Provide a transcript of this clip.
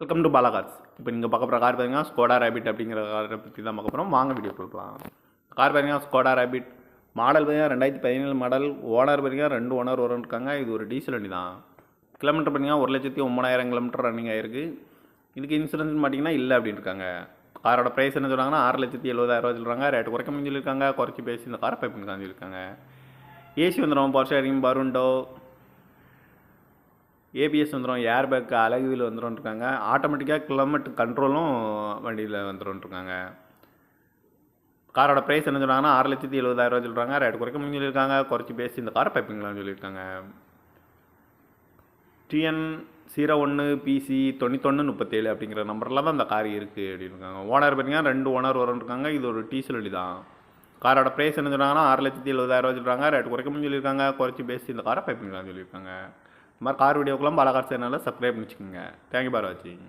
Welcome to Bala Cars இப்போ நீங்கள் பார்க்க போகிற கார் பார்த்தீங்கன்னா ஸ்கோடா ரேபிட் அப்படிங்கிற காரை பற்றி தான் பார்க்க போகிறோம் வாங்க வீடியோ கொடுக்கலாம் கார் பார்த்தீங்கன்னா ஸ்கோடா ரேபிட் மாடல் பார்த்தீங்கன்னா ரெண்டாயிரத்தி பதினேழு மாடல் ஓனர் பார்த்தீங்கன்னா ரெண்டு ஓனர் வரும் இருக்காங்க. இது ஒரு டீசல் வண்டி தான். கிலோமீட்டர் பார்த்தீங்கன்னா ஒரு லட்சத்தி ஒம்பதாயிரம் கிலோமீட்டர் ரன்னிங் ஆயிருக்கு. இதுக்கு இன்சூரன்ஸ் பார்த்தீங்கன்னா இல்லை அப்படின்னு இருக்காங்க காரோட ப்ரைஸ் என்ன சொல்கிறாங்கன்னா ஆறு லட்சத்தி எழுபதாயிரம் சொல்கிறாங்க ரேட்டு குறைக்க முடிஞ்சிருக்காங்க குறைச்சி பேசி இந்த காரை பைப் காஞ்சிருக்காங்க சொல்லியிருக்காங்க. ஏசி வந்துடும் பவர் ஷேரிங் பருண்டோ ஏபிஎஸ் வந்துடும் ஏர் பேக்கு அழகு வீல் வந்துடும் இருக்காங்க ஆட்டோமேட்டிக்காக கிலோமீட்டர் கண்ட்ரோலும் வண்டியில் வந்துடும் இருக்காங்க காரோட ப்ரைஸ் என்ன சொல்கிறாங்கன்னா ஆறு லட்சத்தி எழுபதாயிரம் சொல்கிறாங்க ரேட் குறைக்க முடியும் சொல்லியிருக்காங்க குறைச்சி பேசி இந்த காரை பைப்பிங்களான்னு சொல்லியிருக்காங்க. டிஎன் ஜீரோ ஒன்று பிசி தொண்ணூத்தொன்று முப்பத்தேழு அப்படிங்கிற நம்பரில் தான் அந்த கார் இருக்குது அப்படின்னு இருக்காங்க ஓனர் பார்த்தீங்கன்னா ரெண்டு ஓனர் வரும்ட்ருக்காங்க இது ஒரு டீசல் வழி தான். காரோட ப்ரைஸ் என்ன சொல்கிறாங்கன்னா ஆறு லட்சத்தி எழுபதாயிரம் சொல்கிறாங்க ரேட் குறைக்க முடியும் சொல்லியிருக்காங்க குறைச்சி பேசி இந்த காரை பைப்பிங்களான்னு சொல்லியிருக்காங்க. இந்த மாதிரி கார் வீடியோக்கெல்லாம் பல சேனலில் சப்ஸ்கிரைப் பண்ணி வச்சுக்கோங்க தேங்க்யூ பார் வாட்சிங்